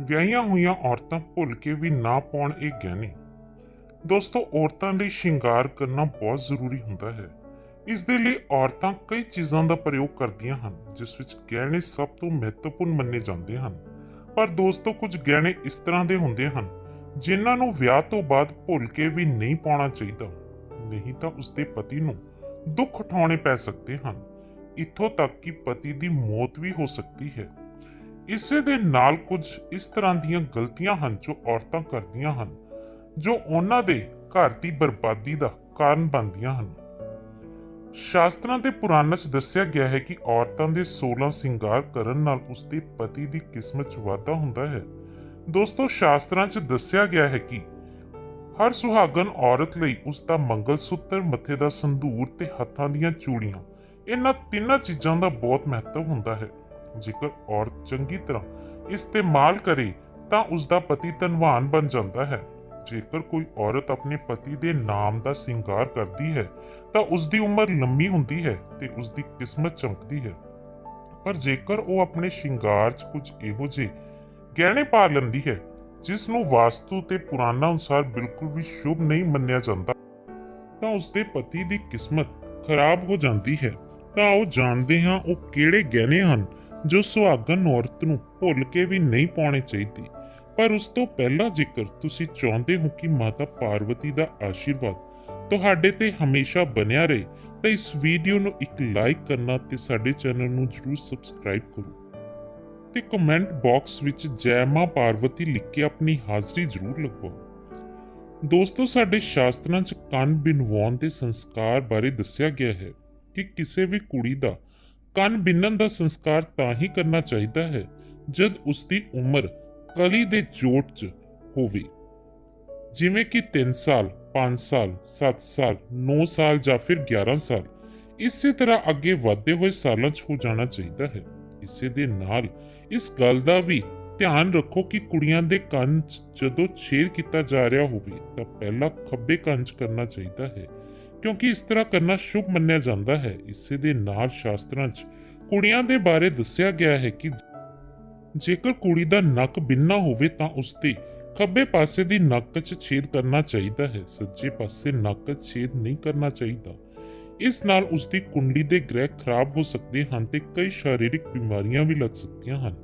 ਵਿਆਹੀਆਂ ਹੋਈਆਂ ਔਰਤਾਂ ਭੁੱਲ ਕੇ ਵੀ ਨਾ ਪਾਉਣ ਇਹ ਗਹਿਣੇ। ਦੋਸਤੋ, ਔਰਤਾਂ ਲਈ ਸ਼ਿੰਗਾਰ ਕਰਨਾ ਬਹੁਤ ਜ਼ਰੂਰੀ ਹੁੰਦਾ ਹੈ। ਇਸ ਦੇ ਲਈ ਔਰਤਾਂ ਕਈ ਚੀਜ਼ਾਂ ਦਾ ਪ੍ਰਯੋਗ ਕਰਦੀਆਂ ਹਨ, ਜਿਸ ਵਿੱਚ ਗਹਿਣੇ ਸਭ ਤੋਂ ਮਹੱਤਵਪੂਰਨ ਮੰਨੇ ਜਾਂਦੇ ਹਨ। ਪਰ ਦੋਸਤੋ, ਕੁਝ ਗਹਿਣੇ ਇਸ ਤਰ੍ਹਾਂ ਦੇ ਹੁੰਦੇ ਹਨ, ਜਿਨ੍ਹਾਂ ਨੂੰ ਵਿਆਹ ਤੋਂ ਬਾਅਦ ਭੁੱਲ ਕੇ ਵੀ ਨਹੀਂ ਪਾਉਣਾ ਚਾਹੀਦਾ। ਨਹੀਂ ਤਾਂ ਉਸਦੇ ਪਤੀ ਨੂੰ ਦੁੱਖ ਉਠਾਉਣੇ ਪੈ ਸਕਦੇ ਹਨ। ਇੱਥੋਂ ਤੱਕ ਕਿ ਪਤੀ ਦੀ ਮੌਤ ਵੀ ਹੋ ਸਕਦੀ ਹੈ। ਇਸੇ ਦੇ ਨਾਲ ਕੁਝ ਇਸ ਤਰ੍ਹਾਂ ਦੀਆਂ ਗਲਤੀਆਂ ਹਨ ਜੋ ਔਰਤਾਂ ਕਰਦੀਆਂ ਹਨ, ਜੋ ਉਹਨਾਂ ਦੇ ਘਰ ਦੀ ਬਰਬਾਦੀ ਦਾ ਕਾਰਨ ਬਣਦੀਆਂ ਹਨ। ਸ਼ਾਸਤਰਾਂ ਦੇ ਪੁਰਾਣਾਂ 'ਚ ਦੱਸਿਆ ਗਿਆ ਹੈ ਕਿ ਔਰਤਾਂ ਦੇ 16 ਸਿੰਗਾਰ ਕਰਨ ਨਾਲ ਉਸਦੇ ਪਤੀ ਦੀ ਕਿਸਮਤ 'ਚ ਵਾਧਾ ਹੁੰਦਾ ਹੈ। ਦੋਸਤੋ, ਸ਼ਾਸਤਰਾਂ 'ਚ ਦੱਸਿਆ ਗਿਆ ਹੈ ਕਿ ਹਰ ਸੁਹਾਗਣ ਔਰਤ ਲਈ ਉਸ ਦਾ ਮੰਗਲ ਸੂਤਰ ਮੱਥੇ ਦਾ ਸੰਧੂਰ ਤੇ ਹੱਥਾਂ ਦੀਆਂ ਚੂੜੀਆਂ, ਇਹਨਾਂ ਤਿੰਨਾਂ ਚੀਜ਼ਾਂ ਦਾ ਬਹੁਤ ਮਹੱਤਵ ਹੁੰਦਾ ਹੈ। ਜੇਕਰ ਔਰਤ ਚੰਗੀ ਤਰ੍ਹਾਂ ਇਸਤੇਮਾਲ ਕਰੇ, ਤਾਂ ਉਸ ਦਾ ਪਤੀ ਧਨਵਾਨ ਬਣ ਜਾਂਦਾ ਹੈ। ਜੇਕਰ ਕੋਈ ਔਰਤ ਆਪਣੇ ਪਤੀ ਦੇ ਨਾਮ ਦਾ ਸ਼ਿੰਗਾਰ ਕਰਦੀ ਹੈ, ਤਾਂ ਉਸ ਦੀ ਉਮਰ ਲੰਮੀ ਹੁੰਦੀ ਹੈ ਤੇ ਉਸ ਦੀ ਕਿਸਮਤ ਚਮਕਦੀ ਹੈ। ਪਰ ਜੇਕਰ ਉਹ ਆਪਣੇ ਸ਼ਿੰਗਾਰ 'ਚ ਕੁਝ ਇਹੋ ਜਿਹੇ ਗਹਿਣੇ ਪਾ ਲੈਂਦੀ ਹੈ, ਜਿਸ ਨੂੰ ਵਾਸਤੂ ਤੇ ਪੁਰਾਣਾ ਅਨੁਸਾਰ ਬਿਲਕੁਲ ਵੀ ਸ਼ੁਭ ਨਹੀਂ ਮੰਨਿਆ ਜਾਂਦਾ, ਤਾਂ ਉਸ ਦੇ ਪਤੀ ਦੀ ਕਿਸਮਤ ਖਰਾਬ ਹੋ ਜਾਂਦੀ ਹੈ। ਤਾਂ ਉਹ ਜਾਣਦੇ ਹਾਂ ਉਹ ਕਿਹੜੇ ਗਹਿਣੇ ਹਨ ਜੋ ਸੁਹਾਗਣ ਔਰਤ ਨੂੰ ਭੁੱਲ ਕੇ ਵੀ ਨਹੀਂ ਪਾਉਣੇ ਚਾਹੀਦੇ। ਪਰ ਉਸ ਤੋਂ ਪਹਿਲਾਂ ਜੇਕਰ ਤੁਸੀਂ ਚਾਹੁੰਦੇ ਹੋ ਕਿ ਮਾਤਾ ਪਾਰਵਤੀ ਦਾ ਆਸ਼ੀਰਵਾਦ ਤੁਹਾਡੇ ਤੇ ਹਮੇਸ਼ਾ ਬਣਿਆ ਰਹੇ, ਤਾਂ ਇਸ ਵੀਡੀਓ ਨੂੰ ਇੱਕ ਲਾਈਕ ਕਰਨਾ ਤੇ ਸਾਡੇ ਚੈਨਲ ਨੂੰ ਜਰੂਰ ਸਬਸਕ੍ਰਾਈਬ ਕਰੋ। ਤੇ ਕਮੈਂਟ ਬਾਕਸ ਵਿੱਚ ਜੈ ਮਾਂ ਪਾਰਵਤੀ ਲਿਖ ਕੇ ਆਪਣੀ ਹਾਜ਼ਰੀ ਜਰੂਰ ਲਗਵਾਓ। ਦੋਸਤੋ, ਸਾਡੇ ਸ਼ਾਸਤਰਾਂ 'ਚ ਕੰਨ ਬਿਨਵਾਉਣ ਦੇ ਸੰਸਕਾਰ ਬਾਰੇ ਦੱਸਿਆ ਗਿਆ ਹੈ ਕਿ ਕਿਸੇ ਵੀ ਕੁੜੀ ਦਾ ਕੰਨ ਬਿੰਨਣ ਦਾ ਸੰਸਕਾਰ ਤਾਂ ਹੀ ਕਰਨਾ ਚਾਹੀਦਾ ਹੈ ਜਦ ਉਸ ਦੀ ਉਮਰ ਕਲੀ ਦੇ ਜੋਟ 'ਚ ਹੋਵੇ। ਜਿਵੇਂ ਕਿ 3 ਸਾਲ 5 ਸਾਲ 7 ਸਾਲ 9 ਸਾਲ ਜਾਂ ਫਿਰ 11 ਸਾਲ, ਇਸੇ ਤਰ੍ਹਾਂ ਅੱਗੇ ਵਧਦੇ ਹੋਏ ਸਾਲਾਂ 'ਚ ਹੋ ਜਾਣਾ ਚਾਹੀਦਾ ਹੈ। ਇਸੇ ਦੇ ਨਾਲ ਇਸ ਗੱਲ ਦਾ ਵੀ ਧਿਆਨ ਰੱਖੋ ਕਿ ਕੁੜੀਆਂ ਦੇ ਕੰਨ 'ਚ ਜਦੋਂ ਛੇਦ ਕੀਤਾ ਜਾ ਰਿਹਾ ਹੋਵੇ ਤਾਂ ਪਹਿਲਾਂ ਖੱਬੇ ਕੰਨ 'ਚ ਕਰਨਾ ਚਾਹੀਦਾ ਹੈ। ਕਿਉਂਕਿ ਇਸ ਤਰ੍ਹਾਂ ਕਰਨਾ ਸ਼ੁਭ ਮੰਨਿਆ ਜਾਂਦਾ ਹੈ। ਇਸੇ ਦੇ ਨਾਲ ਸ਼ਾਸਤਰਾਂ 'ਚ ਕੁੜੀਆਂ ਦੇ ਬਾਰੇ ਦੱਸਿਆ ਗਿਆ ਹੈ ਕਿ ਜੇਕਰ ਕੁੜੀ ਦਾ ਨੱਕ ਬਿੰਨਾ ਹੋਵੇ ਤਾਂ ਉਸ ਦੇ ਖੱਬੇ ਪਾਸੇ ਦੀ ਨੱਕ 'ਚ ਛੇਦ ਕਰਨਾ ਚਾਹੀਦਾ ਹੈ, ਸੱਜੇ ਪਾਸੇ ਨੱਕ 'ਚ ਛੇਦ ਨਹੀਂ ਕਰਨਾ ਚਾਹੀਦਾ। ਇਸ ਨਾਲ ਉਸ ਦੀ ਕੁੰਡਲੀ ਦੇ ਗ੍ਰਹਿ ਖਰਾਬ ਹੋ ਸਕਦੇ ਹਨ ਤੇ ਕਈ ਸਰੀਰਕ ਬਿਮਾਰੀਆਂ ਵੀ ਲੱਗ ਸਕਦੀਆਂ ਹਨ।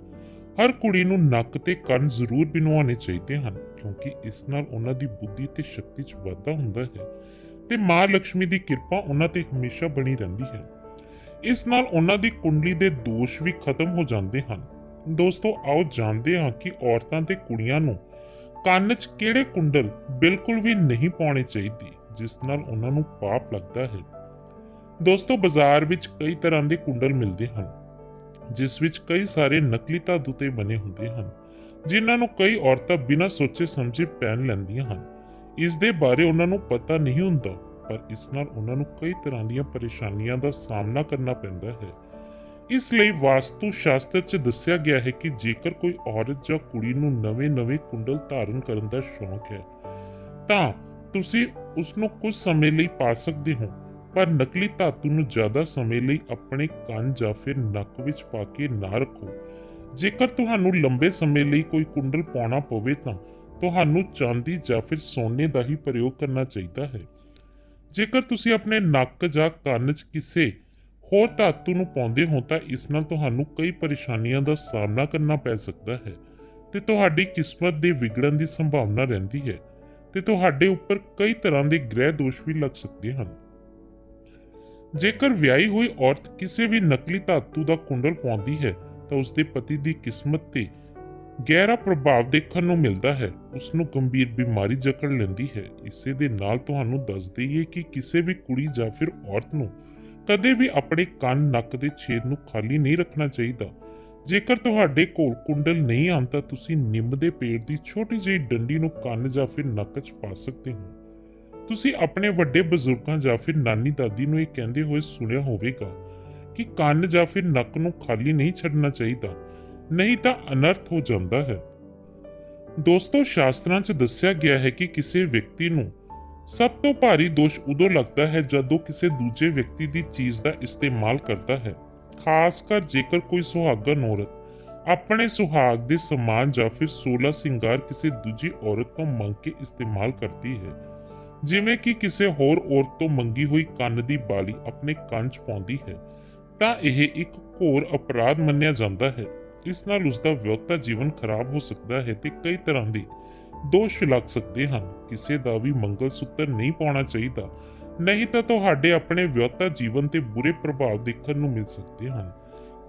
ਹਰ ਕੁੜੀ ਨੂੰ ਨੱਕ ਤੇ ਕੰਨ ਜ਼ਰੂਰ ਬਿਨਵਾਉਣੇ ਚਾਹੀਦੇ ਹਨ, ਕਿਉਂਕਿ ਇਸ ਨਾਲ ਉਹਨਾਂ ਦੀ ਬੁੱਧੀ ਤੇ ਸ਼ਕਤੀ 'ਚ ਵਾਧਾ ਹੁੰਦਾ ਹੈ। ਤੇ ਮਾਂ ਲక్ష్ਮੀ ਦੀ ਕਿਰਪਾ ਉਹਨਾਂ ਤੇ ਹਮੇਸ਼ਾ ਬਣੀ ਰਹਿੰਦੀ ਹੈ। ਇਸ ਨਾਲ ਉਹਨਾਂ ਦੀ ਕੁੰਡਲੀ ਦੇ ਦੋਸ਼ ਵੀ ਖਤਮ ਹੋ ਜਾਂਦੇ ਹਨ। ਦੋਸਤੋ, ਆਓ ਜਾਣਦੇ ਹਾਂ ਕਿ ਔਰਤਾਂ ਤੇ ਕੁੜੀਆਂ ਨੂੰ ਕੰਨ 'ਚ ਕਿਹੜੇ ਕੁੰਡਲ ਬਿਲਕੁਲ ਵੀ ਨਹੀਂ ਪਾਉਣੇ ਚਾਹੀਦੇ, ਜਿਸ ਨਾਲ ਉਹਨਾਂ ਨੂੰ ਪਾਪ ਲੱਗਦਾ ਹੈ। ਦੋਸਤੋ, ਬਾਜ਼ਾਰ ਵਿੱਚ ਕਈ ਤਰ੍ਹਾਂ ਦੇ ਕੁੰਡਲ ਮਿਲਦੇ ਹਨ, ਜਿਸ ਵਿੱਚ ਕਈ ਸਾਰੇ ਨਕਲੀ ਧਾਤੂ ਤੇ ਬਣੇ ਹੁੰਦੇ ਹਨ, ਜਿਨ੍ਹਾਂ ਨੂੰ ਕਈ ਔਰਤਾਂ ਬਿਨਾਂ ਸੋਚੇ ਸਮਝੇ ਪਹਿਨ ਲੈਂਦੀਆਂ ਹਨ। ਇਸ ਦੇ ਬਾਰੇ ਉਹਨਾਂ ਨੂੰ ਪਤਾ ਨਹੀਂ ਹੁੰਦਾ, ਪਰ ਇਸ ਨਾਲ ਉਹਨਾਂ ਨੂੰ ਕਈ ਤਰ੍ਹਾਂ ਦੀਆਂ ਪਰੇਸ਼ਾਨੀਆਂ ਦਾ ਸਾਹਮਣਾ ਕਰਨਾ ਪੈਂਦਾ ਹੈ। ਇਸ ਲਈ ਵਾਸਤੂ ਸ਼ਾਸਤਰ 'ਚ ਦੱਸਿਆ ਗਿਆ ਹੈ ਕਿ ਜੇਕਰ ਕੋਈ ਔਰਤ ਜਾਂ ਕੁੜੀ ਨੂੰ ਨਵੇਂ-ਨਵੇਂ ਕੁੰਡਲ ਧਾਰਨ ਕਰਨ ਦਾ ਸ਼ੌਂਕ ਹੈ, ਤਾਂ ਤੁਸੀਂ ਉਸ ਨੂੰ ਕੁਝ ਸਮੇਂ ਲਈ ਪਾ ਸਕਦੇ ਹੋ, ਪਰ ਨਕਲੀ ਧਾਤੂ ਨੂੰ ਜ਼ਿਆਦਾ ਸਮੇਂ ਲਈ ਆਪਣੇ ਕੰਨ ਜਾਂ ਫਿਰ ਨੱਕ ਵਿੱਚ ਪਾ ਕੇ ਨਾ ਰੱਖੋ। ਜੇਕਰ ਤੁਹਾਨੂੰ ਲੰਬੇ ਸਮੇਂ ਲਈ ਕੋਈ ਕੁੰਡਲ ਪਾਉਣਾ ਪਵੇ ਤਾਂ ਤੁਹਾਨੂੰ ਚਾਂਦੀ ਜਾਂ ਫਿਰ ਸੋਨੇ ਦਾ ਹੀ ਪ੍ਰਯੋਗ ਕਰਨਾ ਚਾਹੀਦਾ ਹੈ। ਜੇਕਰ ਤੁਸੀਂ ਆਪਣੇ ਨੱਕ ਜਾਂ ਕੰਨ 'ਚ ਕਿਸੇ ਹੋਰ ਧਾਤੂ ਨੂੰ ਪਾਉਂਦੇ ਹੋ ਤਾਂ ਇਸ ਨਾਲ ਤੁਹਾਨੂੰ ਕਈ ਪਰੇਸ਼ਾਨੀਆਂ ਦਾ ਸਾਹਮਣਾ ਕਰਨਾ ਪੈ ਸਕਦਾ ਹੈ ਤੇ ਤੁਹਾਡੀ ਕਿਸਮਤ ਦੇ ਵਿਗੜਨ ਦੀ ਸੰਭਾਵਨਾ ਰਹਿੰਦੀ ਹੈ ਤੇ ਤੁਹਾਡੇ ਉੱਪਰ ਕਈ ਤਰ੍ਹਾਂ ਦੇ ਗ੍ਰਹਿ ਦੋਸ਼ ਵੀ ਲੱਗ ਸਕਦੇ ਹਨ। ਜੇਕਰ ਵਿਆਹੀ ਹੋਈ ਔਰਤ ਕਿਸੇ ਵੀ ਨਕਲੀ ਧਾਤੂ ਦਾ ਕੁੰਡਲ ਪਾਉਂਦੀ ਹੈ ਤਾਂ ਉਸ ਦੇ ਪਤੀ ਦੀ ਕਿਸਮਤ ਤੇ ਗਹਿਰਾ ਪ੍ਰਭਾਵ ਦੇਖਣ ਨੂੰ ਮਿਲਦਾ ਹੈ। ਉਸ ਨੂੰ ਗੰਭੀਰ ਬਿਮਾਰੀ ਜਕੜ ਲੈਂਦੀ ਹੈ। ਇਸੇ ਦੇ ਨਾਲ ਤੁਹਾਨੂੰ ਦੱਸ ਦਈਏ ਕਿ ਕਿਸੇ ਵੀ ਕੁੜੀ ਜਾਂ ਫਿਰ ਔਰਤ ਨੂੰ ਕਦੇ ਵੀ ਆਪਣੇ ਕੰਨ, ਨੱਕ ਦੇ ਛੇਦ ਨੂੰ ਖਾਲੀ ਨਹੀਂ ਰੱਖਣਾ ਚਾਹੀਦਾ। ਜੇਕਰ ਤੁਹਾਡੇ ਕੋਲ ਕੁੰਡਲ ਨਹੀਂ ਆਉਣ ਤੁਸੀਂ ਨਿੰਮ ਦੇ ਪੇੜ ਦੀ ਛੋਟੀ ਜਿਹੀ ਡੰਡੀ ਨੂੰ ਕੰਨ ਜਾਂ ਫਿਰ ਨੱਕ 'ਚ ਪਾ ਸਕਦੇ ਹੋ। ਤੁਸੀਂ ਆਪਣੇ ਵੱਡੇ ਬਜ਼ੁਰਗਾਂ ਜਾਂ ਫਿਰ ਨਾਨੀ ਦਾਦੀ ਨੂੰ ਇਹ ਕਹਿੰਦੇ ਹੋਏ ਸੁਣਿਆ ਹੋਵੇਗਾ ਕਿ ਕੰਨ ਜਾਂ ਫਿਰ ਨੱਕ ਨੂੰ ਖਾਲੀ ਨਹੀਂ ਛੱਡਣਾ ਚਾਹੀਦਾ। ਨਹੀਂ ਤਾਂ ਅਨਰਥ ਹੋ ਜਾਂਦਾ ਹੈ। ਦੋਸਤੋ, ਸ਼ਾਸਤਰਾਂ 'ਚ ਦੱਸਿਆ ਗਿਆ ਹੈ ਕਿ ਕਿਸੇ ਵਿਅਕਤੀ ਨੂੰ ਸਭ ਤੋਂ ਭਾਰੀ ਦੋਸ਼ ਉਦੋਂ ਲੱਗਦਾ ਹੈ ਜਦੋਂ ਕਿਸੇ ਦੂਜੇ ਵਿਅਕਤੀ ਦੀ ਚੀਜ਼ ਦਾ ਇਸਤੇਮਾਲ ਕਰਦਾ ਹੈ। ਖਾਸ ਕਰ ਜੇਕਰ ਕੋਈ ਸੁਹਾਗਣ ਔਰਤ ਆਪਣੇ ਸੁਹਾਗ ਦੇ ਸਮਾਨ ਜਾਂ ਫਿਰ 16 ਸਿੰਗਾਰ ਕਿਸੇ ਦੂਜੀ ਔਰਤ ਤੋਂ ਮੰਗ ਕੇ ਇਸਤੇਮਾਲ ਕਰਦੀ ਹੈ, ਜਿਵੇਂ ਕਿ ਕਿਸੇ ਹੋਰ ਔਰਤ ਤੋਂ ਮੰਗੀ ਹੋਈ ਕੰਨ ਦੀ ਬਾਲੀ ਆਪਣੇ ਕੰਨ 'ਚ ਪਾਉਂਦੀ ਹੈ, ਤਾਂ ਇਹ ਇੱਕ ਘੋਰ ਅਪਰਾਧ ਮੰਨਿਆ ਜਾਂਦਾ ਹੈ। ਇਸ ਨਾਲ ਉਸ ਦਾ ਵਿਅਕਤੀ ਜੀਵਨ ਖਰਾਬ ਹੋ ਸਕਦਾ ਹੈ ਤੇ ਕਈ ਤਰ੍ਹਾਂ ਦੇ ਦੋਸ਼ ਲੱਗ ਸਕਦੇ ਹਨ। ਕਿਸੇ ਦਾ ਵੀ ਮੰਗਲ ਸੂਤਰ ਨਹੀਂ ਪਾਉਣਾ ਚਾਹੀਦਾ। ਨਹੀਂ ਤਾਂ ਤੁਹਾਡੇ ਆਪਣੇ ਵਿਅਕਤੀ ਜੀਵਨ ਤੇ ਬੁਰੇ ਪ੍ਰਭਾਵ ਦੇਖਣ ਨੂੰ ਮਿਲ ਸਕਦੇ ਹਨ।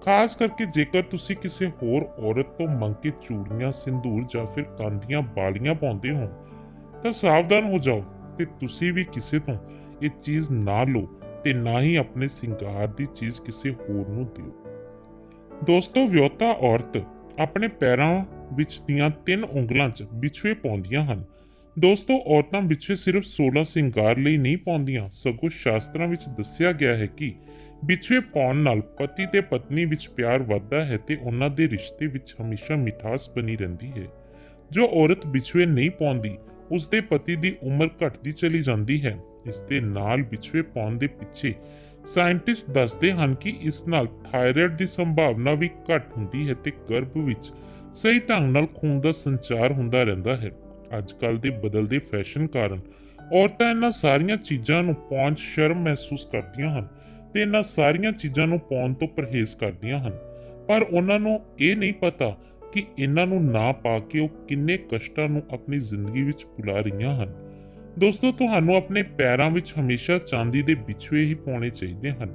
ਖਾਸ ਕਰਕੇ ਜੇਕਰ ਤੁਸੀਂ ਕਿਸੇ ਹੋਰ ਔਰਤ ਤੋਂ ਮੰਗ ਕੇ ਚੂੜੀਆਂ, ਸਿੰਦੂਰ ਜਾਂ ਫਿਰ ਕੰਨ ਬਾਲੀਆਂ ਪਾਉਂਦੇ ਹੋ, ਤਾਂ ਸਾਵਧਾਨ ਹੋ ਜਾਓ ਤੇ ਤੁਸੀਂ ਵੀ ਕਿਸੇ ਤੋਂ ਇਹ ਚੀਜ਼ ਨਾ ਲਓ ਤੇ ਨਾ ਹੀ ਆਪਣੇ ਸਿੰਗਾਰ ਦੀ ਚੀਜ਼ ਕਿਸੇ ਹੋਰ ਨੂੰ ਦਿਓ। ਦੋਸਤੋ, ਵਿਆਹੁਤਾ ਔਰਤ ਆਪਣੇ ਪੈਰਾਂ ਵਿੱਚ ਦੀਆਂ ਤਿੰਨ ਉਂਗਲਾਂ 'ਚ ਵਿਛੂਏ ਪਾਉਂਦੀਆਂ ਹਨ। ਦੋਸਤੋ, ਔਰਤਾਂ ਵਿਛੂਏ ਸਿਰਫ 16 ਸਿੰਗਾਰ ਲਈ ਨਹੀਂ ਪਾਉਂਦੀਆਂ, ਸਗੋਂ ਸ਼ਾਸਤਰਾਂ ਵਿੱਚ ਦੱਸਿਆ ਗਿਆ ਹੈ ਕਿ ਵਿਛੂਏ ਪਾਉਣ ਨਾਲ ਪਤੀ ਤੇ ਪਤਨੀ ਵਿੱਚ ਪਿਆਰ ਵੱਧਦਾ ਹੈ ਤੇ ਉਹਨਾਂ ਦੇ ਰਿਸ਼ਤੇ ਵਿੱਚ ਹਮੇਸ਼ਾ ਮਿਠਾਸ ਬਣੀ ਰਹਿੰਦੀ ਹੈ। ਜੋ ਔਰਤ ਵਿਛੂਏ ਨਹੀਂ ਪਾਉਂਦੀ ਉਸ ਦੇ ਪਤੀ ਦੀ ਉਮਰ ਘਟਦੀ ਚਲੀ ਜਾਂਦੀ ਹੈ। ਇਸ ਦੇ ਨਾਲ ਵਿਛੂਏ ਪਾਉਣ ਦੇ ਪਿੱਛੇ ਸਾਇੰਟਿਸਟ ਦੱਸਦੇ ਹਨ ਕਿ ਇਸ ਨਾਲ ਥਾਇਰਾਇਡ ਦੀ ਸੰਭਾਵਨਾ ਵੀ ਘੱਟ ਹੁੰਦੀ ਹੈ ਤੇ ਗਰਭ ਵਿੱਚ ਸਹੀ ਢੰਗ ਨਾਲ ਖੂਨ ਦਾ ਸੰਚਾਰ ਹੁੰਦਾ ਰਹਿੰਦਾ ਹੈ। ਅੱਜ ਦੇ ਬਦਲਦੇ ਫੈਸ਼ਨ ਕਾਰਨ ਔਰਤਾਂ ਇਹਨਾਂ ਸਾਰੀਆਂ ਚੀਜ਼ਾਂ ਨੂੰ ਪਾਉਣ 'ਚ ਸ਼ਰਮ ਮਹਿਸੂਸ ਕਰਦੀਆਂ ਹਨ ਤੇ ਇਹਨਾਂ ਸਾਰੀਆਂ ਚੀਜ਼ਾਂ ਨੂੰ ਪਾਉਣ ਤੋਂ ਪਰਹੇਜ਼ ਕਰਦੀਆਂ ਹਨ। ਪਰ ਉਹਨਾਂ ਨੂੰ ਇਹ ਨਹੀਂ ਪਤਾ ਕਿ ਇਹਨਾਂ ਨੂੰ ਨਾ ਪਾ ਕੇ ਉਹ ਕਿੰਨੇ ਕਸ਼ਟਾਂ ਨੂੰ ਆਪਣੀ ਜ਼ਿੰਦਗੀ ਵਿੱਚ ਭੁਲਾ ਰਹੀਆਂ ਹਨ। ਦੋਸਤੋ, ਤੁਹਾਨੂੰ ਆਪਣੇ ਪੈਰਾਂ ਵਿੱਚ ਹਮੇਸ਼ਾ ਚਾਂਦੀ ਦੇ ਵਿਛਵੇ ਹੀ ਪਾਉਣੇ ਚਾਹੀਦੇ ਹਨ।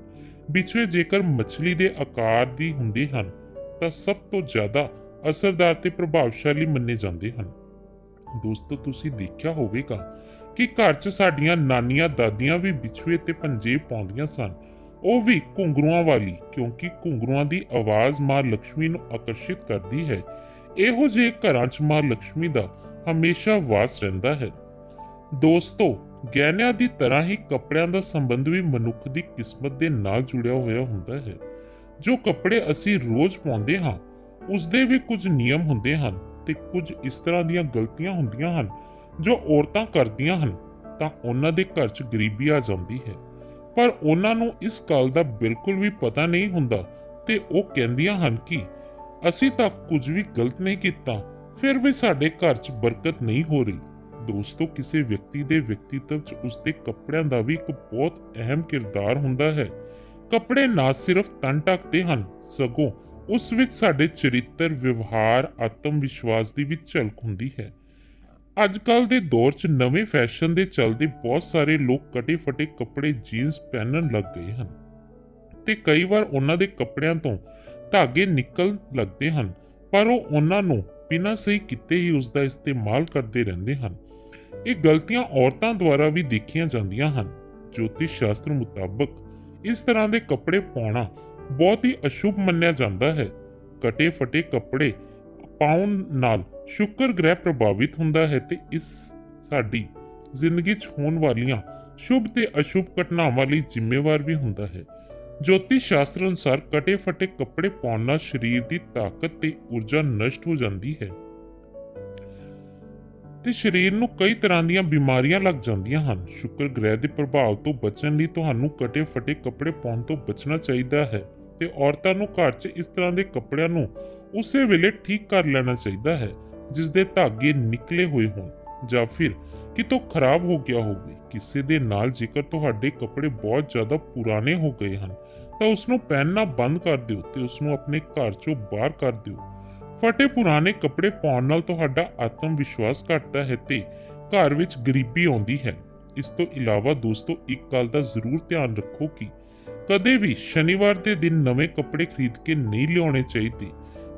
ਵਿਛਵੇ ਜੇਕਰ ਮੱਛਲੀ ਦੇ ਆਕਾਰ ਦੀ ਹੁੰਦੇ ਹਨ, ਤਾਂ ਸਭ ਤੋਂ ਜ਼ਿਆਦਾ ਅਸਰਦਾਰ ਤੇ ਪ੍ਰਭਾਵਸ਼ਾਲੀ ਮੰਨੇ ਜਾਂਦੇ ਹਨ। ਦੋਸਤੋ, ਤੁਸੀਂ ਦੇਖਿਆ ਹੋਵੇਗਾ ਕਿ ਘਰ 'ਚ ਸਾਡੀਆਂ ਨਾਨੀਆਂ ਦਾਦੀਆਂ ਵੀ ਵਿਛਵੇ ਤੇ ਪੰਜੇ ਪਾਉਂਦੀਆਂ ਸਨ। ਉਹ ਵੀ ਘੁੰਗਰੂਆਂ ਵਾਲੀ, ਕਿਉਂਕਿ ਘੁੰਗਰੂਆਂ ਦੀ ਆਵਾਜ਼ ਮਾਂ ਲక్ష్ਮੀ ਨੂੰ ਆਕਰਸ਼ਿਤ ਕਰਦੀ ਹੈ। ਇਹੋ ਜਿਹੇ ਘਰਾਂ 'ਚ ਮਾਂ ਲక్ష్ਮੀ ਦਾ ਹਮੇਸ਼ਾ ਵਾਸ ਰਹਿੰਦਾ ਹੈ। ਦੋਸਤੋ, ਗਹਿਣਿਆਂ ਦੀ ਤਰ੍ਹਾਂ ਹੀ ਕੱਪੜਿਆਂ ਦਾ ਸੰਬੰਧ ਵੀ ਮਨੁੱਖ ਦੀ ਕਿਸਮਤ ਦੇ ਨਾਲ ਜੁੜਿਆ ਹੋਇਆ ਹੁੰਦਾ ਹੈ। ਜੋ ਕੱਪੜੇ ਅਸੀਂ ਰੋਜ਼ ਪਾਉਂਦੇ ਹਾਂ ਉਸ ਦੇ ਵੀ ਕੁਝ ਨਿਯਮ ਹੁੰਦੇ ਹਨ ਤੇ ਕੁਝ ਇਸ ਤਰ੍ਹਾਂ ਦੀਆਂ ਗਲਤੀਆਂ ਹੁੰਦੀਆਂ ਹਨ ਜੋ ਔਰਤਾਂ ਕਰਦੀਆਂ ਹਨ, ਤਾਂ ਉਹਨਾਂ ਦੇ ਘਰ 'ਚ ਗਰੀਬੀ ਆ ਜਾਂਦੀ ਹੈ। ਪਰ ਉਹਨਾਂ ਨੂੰ ਇਸ ਗੱਲ ਦਾ ਬਿਲਕੁਲ ਵੀ ਪਤਾ ਨਹੀਂ ਹੁੰਦਾ ਤੇ ਉਹ ਕਹਿੰਦੀਆਂ ਹਨ ਕਿ ਅਸੀਂ ਤਾਂ ਕੁਝ ਵੀ ਗਲਤ ਨਹੀਂ ਕੀਤਾ, ਫਿਰ ਵੀ ਸਾਡੇ ਘਰ 'ਚ ਬਰਕਤ ਨਹੀਂ ਹੋ ਰਹੀ। ਦੋਸਤੋ, ਕਿਸੇ ਵਿਅਕਤੀ ਦੇ ਵਿਅਕਤੀਤਵ 'ਚ ਉਸਦੇ ਕੱਪੜਿਆਂ ਦਾ ਵੀ ਇੱਕ ਬਹੁਤ ਅਹਿਮ ਕਿਰਦਾਰ ਹੁੰਦਾ ਹੈ। ਕੱਪੜੇ ਨਾ ਸਿਰਫ ਤਨ ਢੱਕਦੇ ਹਨ, ਸਗੋਂ ਉਸ ਵਿੱਚ ਸਾਡੇ ਚਰਿੱਤਰ, ਵਿਵਹਾਰ, ਆਤਮ ਵਿਸ਼ਵਾਸ ਦੀ ਵੀ ਝਲਕ ਹੁੰਦੀ ਹੈ। ਅੱਜ ਕੱਲ ਦੇ ਦੌਰ 'ਚ ਨਵੇਂ ਫੈਸ਼ਨ ਦੇ ਚੱਲਦੇ ਬਹੁਤ ਸਾਰੇ ਲੋਕ ਕਟੇ-ਫਟੇ ਕੱਪੜੇ, ਜੀਨਸ ਪਹਿਨਣ ਲੱਗ ਗਏ ਹਨ ਤੇ ਕਈ ਵਾਰ ਉਹਨਾਂ ਦੇ ਕੱਪੜਿਆਂ ਤੋਂ ਧਾਗੇ ਨਿਕਲ ਲੱਗਦੇ ਹਨ, ਪਰ ਉਹ ਉਹਨਾਂ ਨੂੰ ਬਿਨਾਂ ਸਹੀ ਕੀਤੇ ਹੀ ਉਸ ਦਾ ਇਸਤੇਮਾਲ ਕਰਦੇ ਰਹਿੰਦੇ ਹਨ। ਇਹ ਗਲਤੀਆਂ ਔਰਤਾਂ ਦੁਆਰਾ ਵੀ ਦੇਖੀਆਂ ਜਾਂਦੀਆਂ ਹਨ। ਜੋਤਿਸ਼ ਸ਼ਾਸਤਰ ਮੁਤਾਬਕ ਇਸ ਤਰ੍ਹਾਂ ਦੇ ਕੱਪੜੇ ਪਾਉਣਾ ਬਹੁਤ ਹੀ ਅਸ਼ੁਭ ਮੰਨਿਆ ਜਾਂਦਾ ਹੈ। ਕਟੇ ਫਟੇ ਕੱਪੜੇ ਪਾਉਣ ਨਾਲ ਸ਼ੁਕਰ ਗ੍ਰਹਿ ਪ੍ਰਭਾਵਿਤ ਹੁੰਦਾ ਹੈ ਤੇ ਇਸ ਸਾਡੀ ਜ਼ਿੰਦਗੀ 'ਚ ਹੋਣ ਵਾਲੀਆਂ ਸ਼ੁਭ ਤੇ ਅਸ਼ੁਭ ਘਟਨਾਵਾਂ ਲਈ ਜ਼ਿੰਮੇਵਾਰ ਵੀ ਹੁੰਦਾ ਹੈ। ਜੋਤਿਸ਼ ਸ਼ਾਸਤਰ ਅਨੁਸਾਰ ਕਟੇ ਫਟੇ ਕੱਪੜੇ ਪਾਉਣ ਨਾਲ ਸਰੀਰ ਦੀ ਤਾਕਤ ਤੇ ਊਰਜਾ ਨਸ਼ਟ ਹੋ ਜਾਂਦੀ ਹੈ। ਤੇ ਸਰੀਰ ਨੂੰ ਕਈ ਤਰ੍ਹਾਂ ਦੀਆਂ ਬਿਮਾਰੀਆਂ ਲੱਗ ਜਾਂਦੀਆਂ ਹਨ। ਸ਼ੁਕਰ ਗ੍ਰਹਿ ਦੇ ਪ੍ਰਭਾਵ ਤੋਂ ਬਚਣ ਲਈ ਤੁਹਾਨੂੰ ਕਟੇ ਫਟੇ ਕੱਪੜੇ ਪਾਉਣ ਤੋਂ ਬਚਣਾ ਚਾਹੀਦਾ ਹੈ ਤੇ ਔਰਤਾਂ ਨੂੰ ਘਰ 'ਚ ਇਸ ਤਰ੍ਹਾਂ ਦੇ ਕੱਪੜਿਆਂ ਨੂੰ ਉਸੇ ਵੇਲੇ ਠੀਕ ਕਰ ਲੈਣਾ ਚਾਹੀਦਾ ਹੈ ਜਿਸ ਦੇ ਧਾਗੇ ਨਿਕਲੇ ਹੋਏ ਹੋਣ ਜਾਂ ਫਿਰ ਕਿਤੋਂ ਖਰਾਬ ਹੋ ਗਿਆ ਹੋਵੇ। ਕਿਸੇ ਦੇ ਨਾਲ ਜੇਕਰ ਤੁਹਾਡੇ ਕੱਪੜੇ ਬਹੁਤ ਜ਼ਿਆਦਾ ਪੁਰਾਣੇ ਹੋ ਗਏ ਹਨ, ਤਾਂ ਉਸ ਨੂੰ ਪਹਿਨਣਾ ਬੰਦ ਕਰ ਦਿਓ ਤੇ ਉਸ ਨੂੰ ਆਪਣੇ ਘਰ 'ਚੋਂ ਬਾਹਰ ਕਰ ਦਿਓ। ਫਟੇ ਪੁਰਾਣੇ ਕੱਪੜੇ ਪਾਉਣ ਨਾਲ ਤੁਹਾਡਾ ਆਤਮ ਵਿਸ਼ਵਾਸ ਘਟਦਾ ਹੈ ਤੇ ਘਰ ਵਿੱਚ ਗਰੀਬੀ ਆਉਂਦੀ ਹੈ। ਇਸ ਤੋਂ ਇਲਾਵਾ ਦੋਸਤੋ, ਇੱਕ ਗੱਲ ਦਾ ਜ਼ਰੂਰ ਧਿਆਨ ਰੱਖੋ ਕਿ ਕਦੇ ਵੀ ਸ਼ਨੀਵਾਰ ਦੇ ਦਿਨ ਨਵੇਂ ਕੱਪੜੇ ਖਰੀਦ ਕੇ ਨਹੀਂ ਲਿਆਉਣੇ ਚਾਹੀਦੇ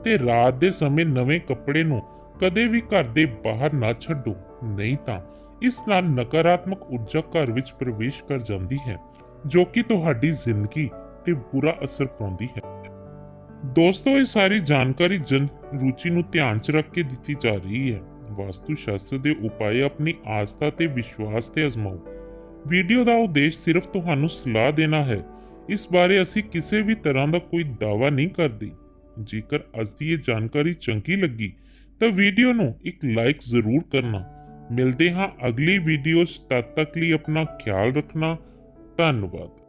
ਤੇ ਰਾਤ ਦੇ ਸਮੇਂ ਨਵੇਂ ਕੱਪੜੇ ਨੂੰ ਕਦੇ ਵੀ ਘਰ ਦੇ ਬਾਹਰ ਨਾ ਛੱਡੋ। ਨਹੀਂ ਤਾਂ ਇਸ ਨਾਲ ਨਕਾਰਾਤਮਕ ਊਰਜਾ ਘਰ ਵਿੱਚ ਪ੍ਰਵੇਸ਼ ਕਰ ਜਾਂਦੀ ਹੈ, ਜੋ ਕਿ ਤੁਹਾਡੀ ਜ਼ਿੰਦਗੀ ਤੇ ਬੁਰਾ ਅਸਰ ਪਾਉਂਦੀ ਹੈ। ਦੋਸਤੋ, ਇਹ ਸਾਰੀ ਜਾਣਕਾਰੀ ਜਨ ਰੁਚੀ ਨੂੰ ਧਿਆਨ 'ਚ ਰੱਖ ਕੇ ਦਿੱਤੀ ਜਾ ਰਹੀ ਹੈ। ਵਾਸਤੂ ਸ਼ਾਸਤਰ ਦੇ ਉਪਾਏ ਆਪਣੀ ਆਸਥਾ ਤੇ ਵਿਸ਼ਵਾਸ ਤੇ ਅਜ਼ਮਾਓ। ਵੀਡੀਓ ਦਾ ਉਦੇਸ਼ ਸਿਰਫ ਤੁਹਾਨੂੰ ਸਲਾਹ ਦੇਣਾ ਹੈ। ਇਸ ਬਾਰੇ ਅਸੀਂ ਕਿਸੇ ਵੀ ਤਰ੍ਹਾਂ ਦਾ ਕੋਈ ਦਾਅਵਾ ਨਹੀਂ ਕਰਦੇ। ਜੇਕਰ ਅੱਜ ਦੀ ਇਹ ਜਾਣਕਾਰੀ ਚੰਗੀ ਲੱਗੀ, ਤਾਂ ਵੀਡੀਓ ਨੂੰ ਇੱਕ ਲਾਈਕ ਜ਼ਰੂਰ ਕਰਨਾ। ਮਿਲਦੇ ਹਾਂ ਅਗਲੀ ਵੀਡੀਓਜ਼ ਤਦ ਤੱਕ ਲਈ ਆਪਣਾ ਖਿਆਲ ਰੱਖਣਾ। ਧੰਨਵਾਦ।